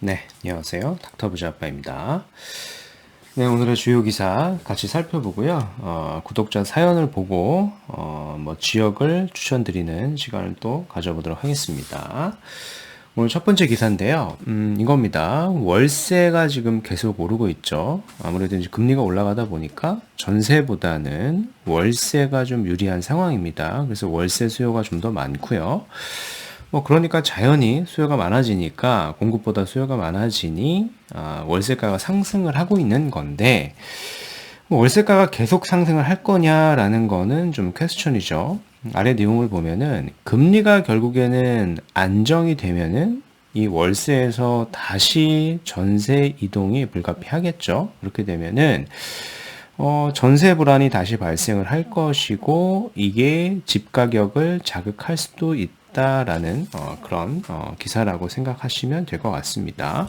네, 안녕하세요. 닥터부자 아빠입니다. 네, 오늘의 주요 기사 같이 살펴보고요. 어, 구독자 사연을 보고 어, 뭐 지역을 추천드리는 시간을 또 가져보도록 하겠습니다. 오늘 첫 번째 기사인데요. 음, 이겁니다. 월세가 지금 계속 오르고 있죠. 아무래도 이제 금리가 올라가다 보니까 전세보다는 월세가 좀 유리한 상황입니다. 그래서 월세 수요가 좀 더 많고요. 뭐 그러니까 자연히 수요가 많아지니까 공급보다 수요가 많아지니 아, 월세가가 상승을 하고 있는 건데 뭐 월세가가 계속 상승을 할 거냐라는 거는 좀 퀘스천이죠. 아래 내용을 보면은 금리가 결국에는 안정이 되면은 이 월세에서 다시 전세 이동이 불가피하겠죠. 그렇게 되면은 어, 전세 불안이 다시 발생을 할 것이고 이게 집 가격을 자극할 수도 있다 라는 어, 그런 어, 기사라고 생각하시면 될 것 같습니다.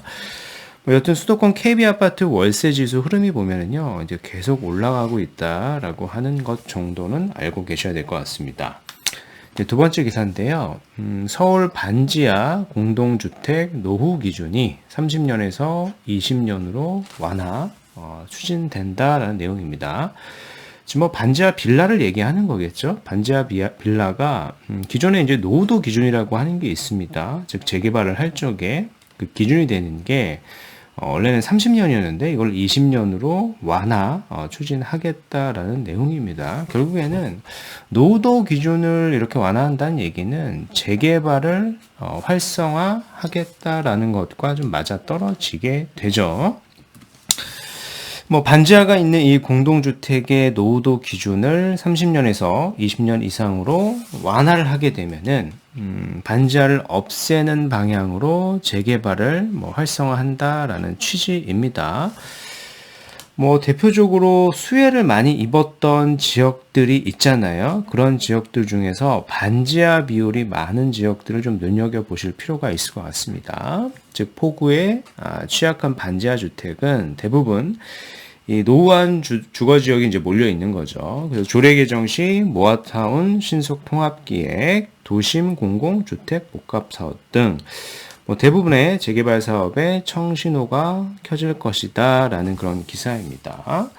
뭐 여튼 수도권 KB 아파트 월세 지수 흐름이 보면은요, 이제 계속 올라가고 있다라고 하는 것 정도는 알고 계셔야 될 것 같습니다. 두 번째 기사인데요. 음, 서울 반지하 공동주택 노후 기준이 30년에서 20년으로 완화 어, 추진된다라는 내용입니다. 지금 뭐 반지하 빌라를 얘기하는 거겠죠. 반지하 빌라가 음, 기존에 이제 노후도 기준이라고 하는 게 있습니다. 즉 재개발을 할 적에 그 기준이 되는 게 어, 원래는 30년이었는데 이걸 20년으로 완화 어, 추진하겠다라는 내용입니다. 결국에는 노도 기준을 이렇게 완화한다는 얘기는 재개발을 어, 활성화하겠다라는 것과 좀 맞아 떨어지게 되죠. 뭐 반지하가 있는 이 공동주택의 노후도 기준을 30년에서 20년 이상으로 완화를 하게 되면은 음, 반지하를 없애는 방향으로 재개발을 뭐 활성화한다라는 취지입니다. 뭐 대표적으로 수혜를 많이 입었던 지역들이 있잖아요. 그런 지역들 중에서 반지하 비율이 많은 지역들을 좀 눈여겨 보실 필요가 있을 것 같습니다. 즉 폭우에 아, 취약한 반지하 주택은 대부분 이 노후한 주, 주거 지역이 이제 몰려 있는 거죠. 그래서 조례 개정 시 모아타운 신속 통합 기획, 도심 공공 주택 복합 사업 등 뭐 대부분의 재개발 사업에 청신호가 켜질 것이다라는 그런 기사입니다.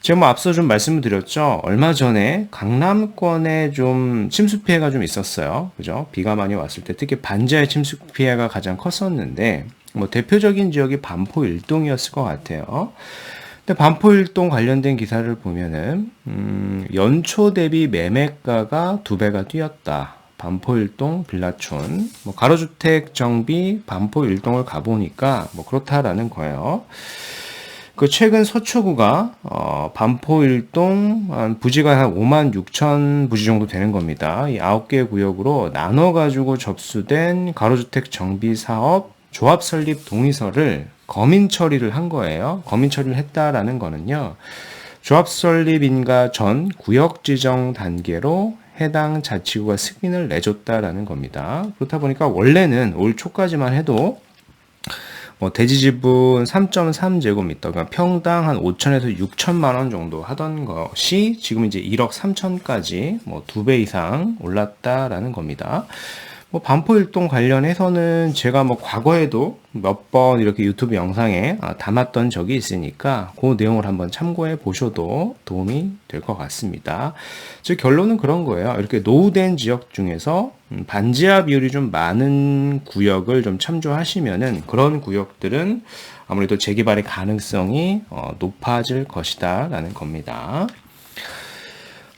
제가 뭐 앞서 좀 말씀을 드렸죠. 얼마 전에 강남권에 좀 침수 피해가 좀 있었어요. 그죠? 비가 많이 왔을 때 특히 반지하의 침수 피해가 가장 컸었는데 뭐 대표적인 지역이 반포 일동이었을 것 같아요. 근데 반포일동 관련된 기사를 보면은 음, 연초 대비 매매가가 두 배가 뛰었다. 반포일동 빌라촌 뭐 가로주택 정비 반포일동을 가보니까 뭐 그렇다라는 거예요. 그 최근 서초구가 어, 반포일동 한 부지가 한 5만 6천 부지 정도 되는 겁니다. 이 9개 구역으로 나눠 가지고 접수된 가로주택 정비 사업 조합 설립 동의서를 거민 처리를 한 거예요. 거민 처리를 했다라는 거는요. 조합 설립인가 전 구역 지정 단계로 해당 자치구가 승인을 내줬다라는 겁니다. 그렇다 보니까 원래는 올 초까지만 해도 뭐 대지 지분 3.3제곱미터, 그러니까 평당 한 5천에서 6천만 원 정도 하던 것이 지금 이제 1억 3천까지 뭐 두 배 이상 올랐다라는 겁니다. 뭐 반포일동 관련해서는 제가 뭐 과거에도 몇 번 이렇게 유튜브 영상에 아, 담았던 적이 있으니까 그 내용을 한번 참고해 보셔도 도움이 될 것 같습니다. 즉 결론은 그런 거예요. 이렇게 노후된 지역 중에서 음, 반지하 비율이 좀 많은 구역을 좀 참조하시면은 그런 구역들은 아무래도 재개발의 가능성이 어, 높아질 것이다라는 겁니다.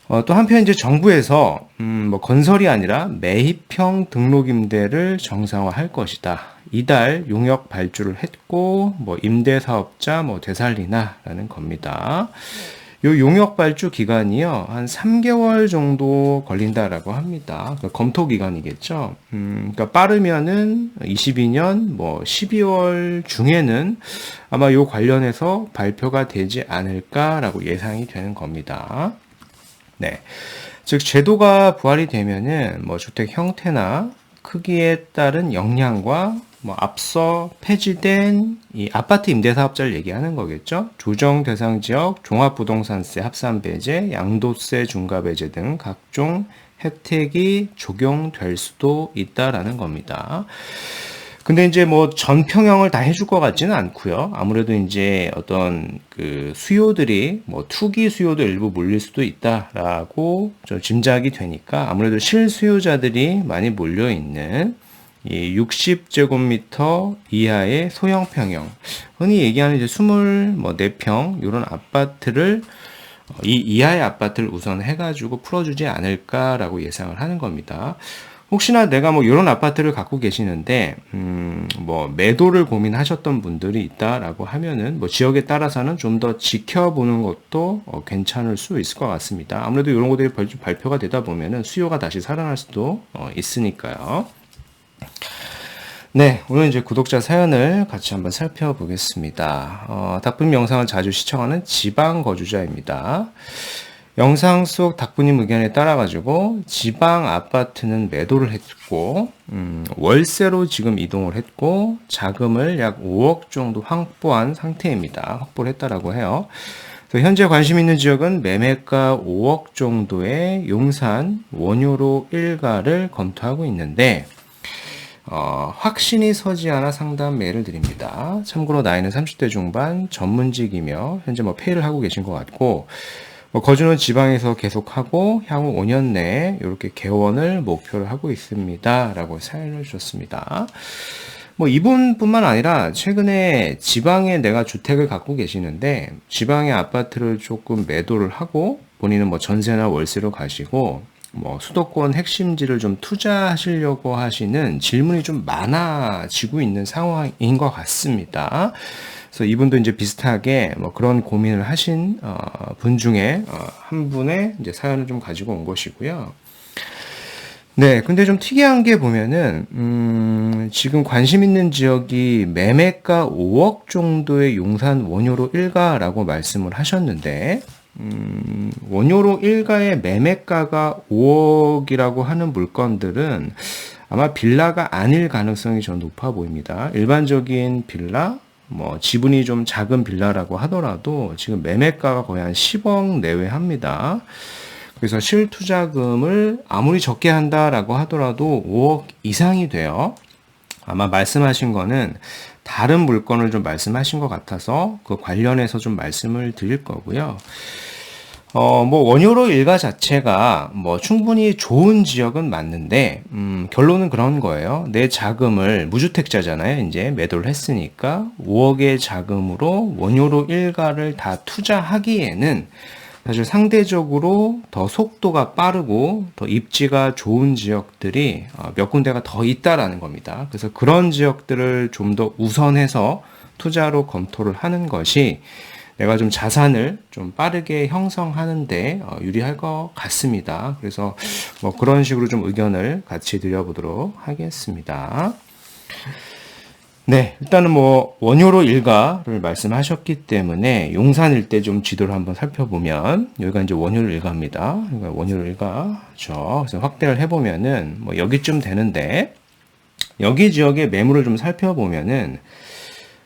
어, 또 한편 이제 정부에서 음, 뭐 건설이 아니라 매입형 등록 임대를 정상화할 것이다. 이달 용역 발주를 했고 뭐 임대 사업자 뭐 되살리나라는 겁니다. 요 용역 발주 기간이요 한 3개월 정도 걸린다라고 합니다. 그러니까 검토 기간이겠죠. 음, 그러니까 빠르면은 22년 뭐 12월 중에는 아마 요 관련해서 발표가 되지 않을까라고 예상이 되는 겁니다. 네. 즉 제도가 부활이 되면은 뭐 주택 형태나 크기에 따른 역량과 뭐 앞서 폐지된 이 아파트 임대사업자를 얘기하는 거겠죠. 조정 대상 지역 종합부동산세 합산 배제, 양도세 중과 배제 등 각종 혜택이 적용될 수도 있다라는 겁니다. 근데 이제 뭐 전평형을 다 해줄 것 같지는 않고요. 아무래도 이제 어떤 그 수요들이 뭐 투기 수요도 일부 몰릴 수도 있다라고 좀 짐작이 되니까 아무래도 실수요자들이 많이 몰려 있는 이 60제곱미터 이하의 소형 평형, 흔히 얘기하는 이제 24평 이런 아파트를 이 이하의 아파트를 우선 해가지고 풀어주지 않을까라고 예상을 하는 겁니다. 혹시나 내가 뭐 이런 아파트를 갖고 계시는데 음 뭐 매도를 고민하셨던 분들이 있다라고 하면은 뭐 지역에 따라서는 좀 더 지켜보는 것도 어 괜찮을 수 있을 것 같습니다. 아무래도 이런 것들이 발표가 되다 보면은 수요가 다시 살아날 수도 어 있으니까요. 네, 오늘 이제 구독자 사연을 같이 한번 살펴보겠습니다. 어, 닭분 영상을 자주 시청하는 지방 거주자입니다. 영상 속 닭분님 의견에 따라 가지고 지방 아파트는 매도를 했고 음, 월세로 지금 이동을 했고 자금을 약 5억 정도 확보한 상태입니다. 확보를 했다라고 해요. 현재 관심 있는 지역은 매매가 5억 정도의 용산 원효로 일가를 검토하고 있는데 어, 확신이 서지 않아 상담 메일을 드립니다. 참고로 나이는 30대 중반 전문직이며 현재 뭐 폐를 하고 계신 것 같고 뭐 거주는 지방에서 계속하고 향후 5년 내에 이렇게 개원을 목표를 하고 있습니다. 라고 사연을 주셨습니다. 뭐 이분뿐만 아니라 최근에 지방에 내가 주택을 갖고 계시는데 지방의 아파트를 조금 매도를 하고 본인은 뭐 전세나 월세로 가시고 뭐 수도권 핵심지를 좀 투자하시려고 하시는 질문이 좀 많아지고 있는 상황인 것 같습니다. 그래서 이분도 이제 비슷하게 뭐 그런 고민을 하신 어, 분 중에 어, 한 분의 이제 사연을 좀 가지고 온 것이고요. 네, 근데 좀 특이한 게 보면은 음, 지금 관심 있는 지역이 매매가 5억 정도의 용산 원효로 일가라고 말씀을 하셨는데 음, 원효로 일가의 매매가가 5억이라고 하는 물건들은 아마 빌라가 아닐 가능성이 좀 높아 보입니다. 일반적인 빌라, 뭐 지분이 좀 작은 빌라라고 하더라도 지금 매매가가 거의 한 10억 내외 합니다. 그래서 실투자금을 아무리 적게 한다라고 하더라도 5억 이상이 돼요. 아마 말씀하신 거는 다른 물건을 좀 말씀하신 것 같아서 그 관련해서 좀 말씀을 드릴 거고요. 어, 뭐, 원효로 일가 자체가 뭐 충분히 좋은 지역은 맞는데, 음, 결론은 그런 거예요. 내 자금을 무주택자잖아요. 이제 매도를 했으니까 5억의 자금으로 원효로 일가를 다 투자하기에는 사실 상대적으로 더 속도가 빠르고 더 입지가 좋은 지역들이 어, 몇 군데가 더 있다라는 겁니다. 그래서 그런 지역들을 좀 더 우선해서 투자로 검토를 하는 것이 내가 좀 자산을 좀 빠르게 형성하는데 어, 유리할 것 같습니다. 그래서 뭐 그런 식으로 좀 의견을 같이 드려보도록 하겠습니다. 네, 일단은 뭐 원효로 일가를 말씀하셨기 때문에 용산 일대 좀 지도를 한번 살펴보면 여기가 이제 원효로 일가입니다. 그러니까 원효로 일가죠. 그래서 확대를 해보면은 뭐 여기쯤 되는데 여기 지역의 매물을 좀 살펴보면은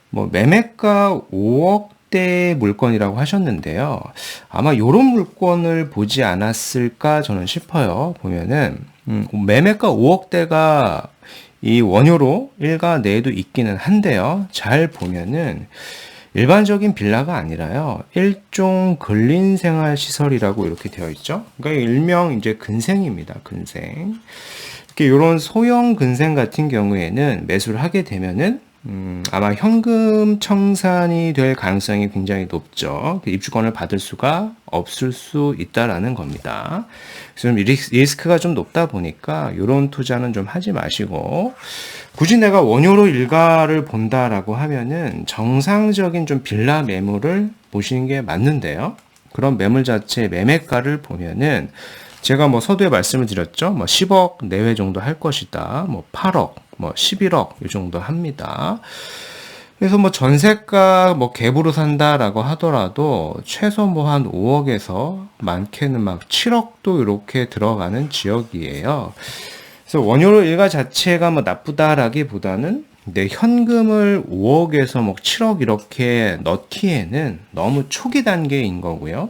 뭐 매매가 5억 대 물건이라고 하셨는데요. 아마 이런 물건을 보지 않았을까 저는 싶어요. 보면은 음, 매매가 5억대가 이 원효로 일가 내에도 있기는 한데요. 잘 보면은 일반적인 빌라가 아니라요. 일종 근린생활 시설이라고 이렇게 되어 있죠. 그러니까 일명 이제 근생입니다. 근생. 이렇게 이런 소형 근생 같은 경우에는 매수를 하게 되면은 음, 아마 현금 청산이 될 가능성이 굉장히 높죠. 그 입주권을 받을 수가 없을 수 있다라는 겁니다. 그래서 좀 리스크가 좀 높다 보니까 이런 투자는 좀 하지 마시고 굳이 내가 원효로 일가를 본다라고 하면은 정상적인 좀 빌라 매물을 보시는 게 맞는데요. 그런 매물 자체 매매가를 보면은 제가 뭐 서두에 말씀을 드렸죠. 뭐 10억 내외 정도 할 것이다. 뭐 8억 뭐 11억 이 정도 합니다. 그래서 뭐 전세가 뭐 갭으로 산다라고 하더라도 최소 뭐 한 5억에서 많게는 막 7억도 이렇게 들어가는 지역이에요. 그래서 원효로 일가 자체가 뭐 나쁘다라기보다는 내 현금을 5억에서 뭐 7억 이렇게 넣기에는 너무 초기 단계인 거고요.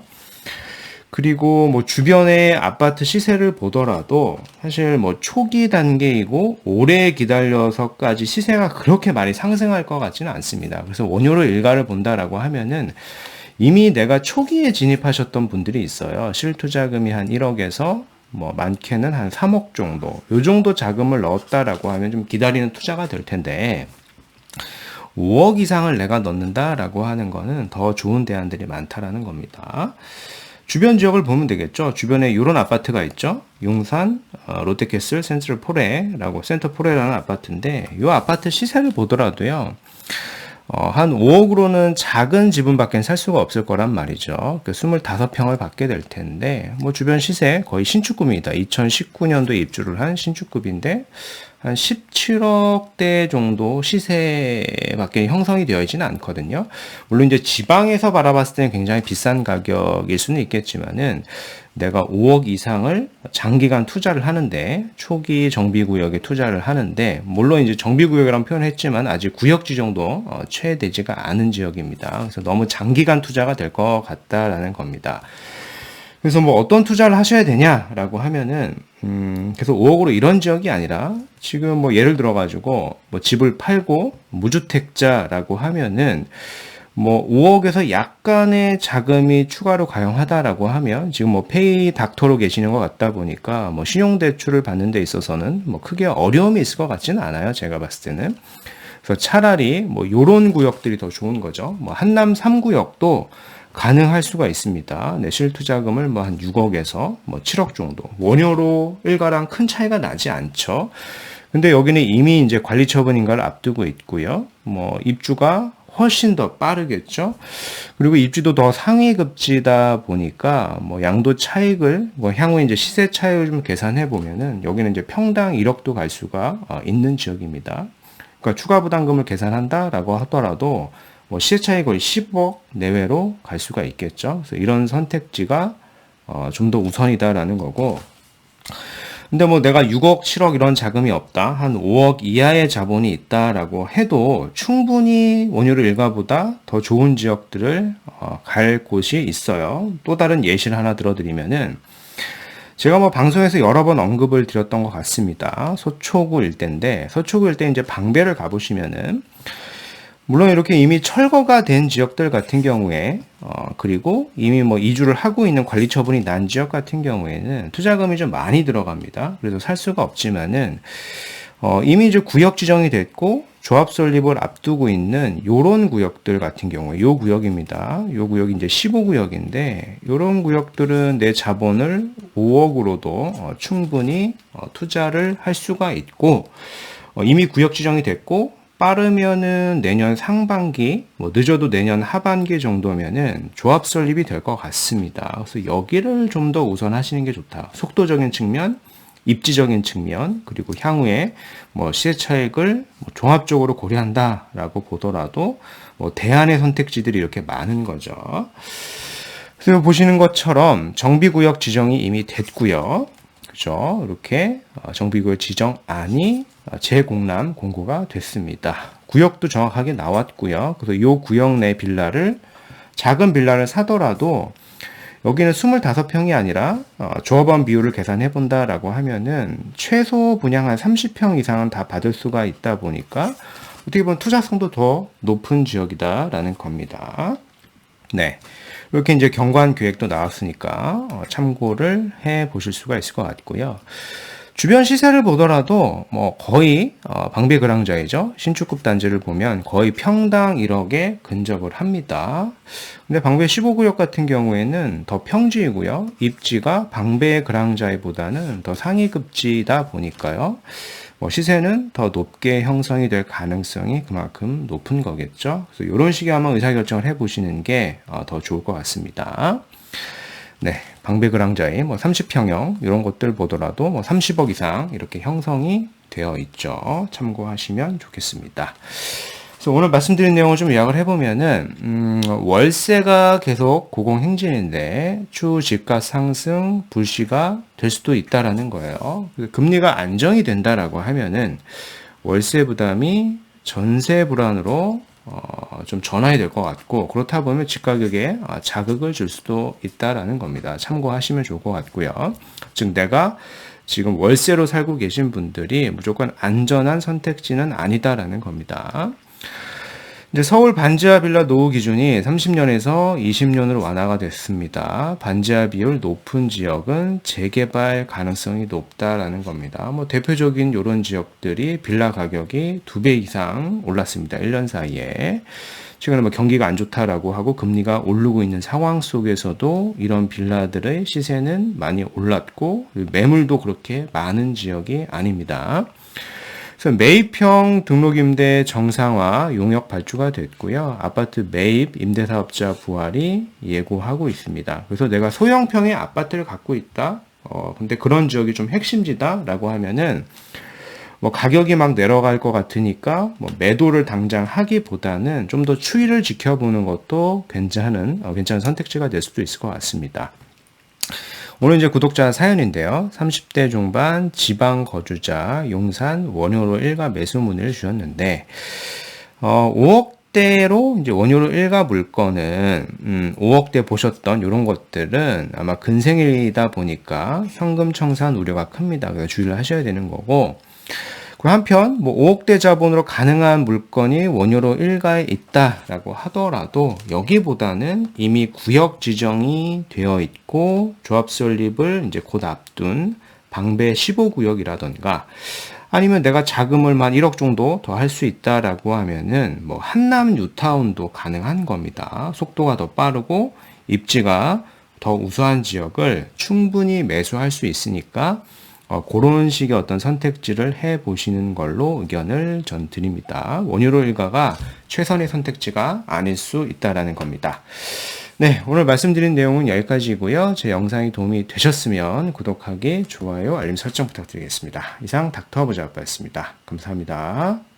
그리고 뭐 주변의 아파트 시세를 보더라도 사실 뭐 초기 단계이고 오래 기다려서까지 시세가 그렇게 많이 상승할 것 같지는 않습니다. 그래서 원효로 일가를 본다라고 하면은 이미 내가 초기에 진입하셨던 분들이 있어요. 실투자금이 한 1억에서 뭐 많게는 한 3억 정도. 요 정도 자금을 넣었다라고 하면 좀 기다리는 투자가 될 텐데 5억 이상을 내가 넣는다라고 하는 거는 더 좋은 대안들이 많다라는 겁니다. 주변 지역을 보면 되겠죠. 주변에 이런 아파트가 있죠. 용산, 어, 롯데캐슬, 센트럴 포레라고 센터 포레라는 아파트인데 이 아파트 시세를 보더라도요. 어, 한 5억으로는 작은 지분밖에 살 수가 없을 거란 말이죠. 그 25평을 받게 될 텐데, 뭐 주변 시세 거의 신축급입니다. 2019년도에 입주를 한 신축급인데, 한 17억대 정도 시세밖에 형성이 되어 있지는 않거든요. 물론 이제 지방에서 바라봤을 때는 굉장히 비싼 가격일 수는 있겠지만은 내가 5억 이상을 장기간 투자를 하는데 초기 정비구역에 투자를 하는데 물론 이제 정비구역이라는 표현을 했지만 아직 구역 지 정도 어, 채되지가 않은 지역입니다. 그래서 너무 장기간 투자가 될 것 같다라는 겁니다. 그래서 뭐 어떤 투자를 하셔야 되냐라고 하면은 음 그래서 5억으로 이런 지역이 아니라 지금 뭐 예를 들어 가지고 뭐 집을 팔고 무주택자라고 하면은 뭐 5억에서 약간의 자금이 추가로 가용하다라고 하면 지금 뭐 페이 닥터로 계시는 것 같다 보니까 뭐 신용 대출을 받는 데 있어서는 뭐 크게 어려움이 있을 것 같지는 않아요. 제가 봤을 때는. 그래서 차라리 뭐 요런 구역들이 더 좋은 거죠. 뭐 한남 3구역도 가능할 수가 있습니다. 네, 실투자금을 뭐 한 6억에서 뭐 7억 정도. 원효로 일가랑 큰 차이가 나지 않죠. 근데 여기는 이미 이제 관리 처분인가를 앞두고 있고요. 뭐 입주가 훨씬 더 빠르겠죠. 그리고 입주도 더 상위 급지다 보니까 뭐 양도 차익을 뭐 향후 이제 시세 차익을 좀 계산해 보면은 여기는 이제 평당 1억도 갈 수가 어, 있는 지역입니다. 그러니까 추가 부담금을 계산한다라고 하더라도 뭐 시세 차익 거의 10억 내외로 갈 수가 있겠죠. 그래서 이런 선택지가 어, 좀 더 우선이다라는 거고. 근데 뭐 내가 6억, 7억 이런 자금이 없다. 한 5억 이하의 자본이 있다라고 해도 충분히 원효를 일가보다 더 좋은 지역들을 어, 갈 곳이 있어요. 또 다른 예시를 하나 들어드리면은 제가 뭐 방송에서 여러 번 언급을 드렸던 것 같습니다. 서초구 일대인데 서초구 일대 이제 방배를 가보시면은 물론 이렇게 이미 철거가 된 지역들 같은 경우에 어, 그리고 이미 뭐 이주를 하고 있는 관리 처분이 난 지역 같은 경우에는 투자금이 좀 많이 들어갑니다. 그래서 살 수가 없지만은 어, 이미 이제 구역 지정이 됐고 조합 설립을 앞두고 있는 요런 구역들 같은 경우에 요 구역입니다. 요 구역이 이제 15구역인데 요런 구역들은 내 자본을 5억으로도 어, 충분히 어, 투자를 할 수가 있고 어, 이미 구역 지정이 됐고 빠르면은 내년 상반기, 뭐 늦어도 내년 하반기 정도면은 조합 설립이 될 것 같습니다. 그래서 여기를 좀 더 우선하시는 게 좋다. 속도적인 측면, 입지적인 측면, 그리고 향후에 뭐 시세 차익을 뭐 종합적으로 고려한다라고 보더라도 뭐 대안의 선택지들이 이렇게 많은 거죠. 그래서 보시는 것처럼 정비구역 지정이 이미 됐고요. 그죠? 이렇게 어, 정비구역 지정안이 재공람 공고가 됐습니다. 구역도 정확하게 나왔고요. 그래서 이 구역 내 빌라를 작은 빌라를 사더라도 여기는 25평이 아니라 어, 조합원 비율을 계산해 본다라고 하면은 최소 분양 한 30평 이상은 다 받을 수가 있다 보니까 어떻게 보면 투자성도 더 높은 지역이다라는 겁니다. 네. 이렇게 이제 경관 계획도 나왔으니까 어, 참고를 해 보실 수가 있을 것 같고요. 주변 시세를 보더라도 뭐 거의 어, 방배 그랑자이죠. 신축급 단지를 보면 거의 평당 1억에 근접을 합니다. 근데 방배 15구역 같은 경우에는 더 평지이고요. 입지가 방배 그랑자이보다는 더 상위급지다 보니까요. 뭐 시세는 더 높게 형성이 될 가능성이 그만큼 높은 거겠죠. 그래서 이런 식의 한번 의사결정을 해보시는 게더 어, 좋을 것 같습니다. 네, 방배그랑자의 뭐 30평형 이런 것들 보더라도 뭐 30억 이상 이렇게 형성이 되어 있죠. 참고하시면 좋겠습니다. 그래서 오늘 말씀드린 내용을 좀 요약을 해보면은 음, 월세가 계속 고공행진인데 추후 집가 상승 불씨가 될 수도 있다라는 거예요. 금리가 안정이 된다라고 하면은 월세 부담이 전세 불안으로 어, 어, 좀 전환이 될 것 같고 그렇다 보면 집 가격에 아, 자극을 줄 수도 있다라는 겁니다. 참고하시면 좋을 것 같고요. 즉 내가 지금 월세로 살고 계신 분들이 무조건 안전한 선택지는 아니다라는 겁니다. 이제 서울 반지하 빌라 노후 기준이 30년에서 20년으로 완화가 됐습니다. 반지하 비율 높은 지역은 재개발 가능성이 높다라는 겁니다. 뭐 대표적인 이런 지역들이 빌라 가격이 두 배 이상 올랐습니다. 1년 사이에. 최근에 뭐 경기가 안 좋다라고 하고 금리가 오르고 있는 상황 속에서도 이런 빌라들의 시세는 많이 올랐고 매물도 그렇게 많은 지역이 아닙니다. 그래서 매입형 등록임대 정상화 용역 발주가 됐고요. 아파트 매입 임대사업자 부활이 예고하고 있습니다. 그래서 내가 소형평의 아파트를 갖고 있다. 어, 근데 그런 지역이 좀 핵심지다라고 하면은 뭐 가격이 막 내려갈 것 같으니까 뭐 매도를 당장 하기보다는 좀 더 추이를 지켜보는 것도 괜찮은 어, 괜찮은 선택지가 될 수도 있을 것 같습니다. 오늘 이제 구독자 사연인데요. 30대 중반 지방 거주자 용산 원효로 일가 매수 문의를 주셨는데 어, 5억대로 이제 원효로 일가 물건은 음, 5억대 보셨던 이런 것들은 아마 근생일이다 보니까 현금 청산 우려가 큽니다. 그래서 주의를 하셔야 되는 거고 그 한편 뭐 5억대 자본으로 가능한 물건이 원효로 일가에 있다라고 하더라도 여기보다는 이미 구역 지정이 되어 있고 조합 설립을 이제 곧 앞둔 방배 15구역이라던가 아니면 내가 자금을 한 1억 정도 더 할 수 있다라고 하면은 뭐 한남 뉴타운도 가능한 겁니다. 속도가 더 빠르고 입지가 더 우수한 지역을 충분히 매수할 수 있으니까 어, 그런 식의 어떤 선택지를 해 보시는 걸로 의견을 전 드립니다. 원유로 일가가 최선의 선택지가 아닐 수 있다라는 겁니다. 네, 오늘 말씀드린 내용은 여기까지고요. 제 영상이 도움이 되셨으면 구독하기, 좋아요, 알림 설정 부탁드리겠습니다. 이상 닥터 버자였습니다. 감사합니다.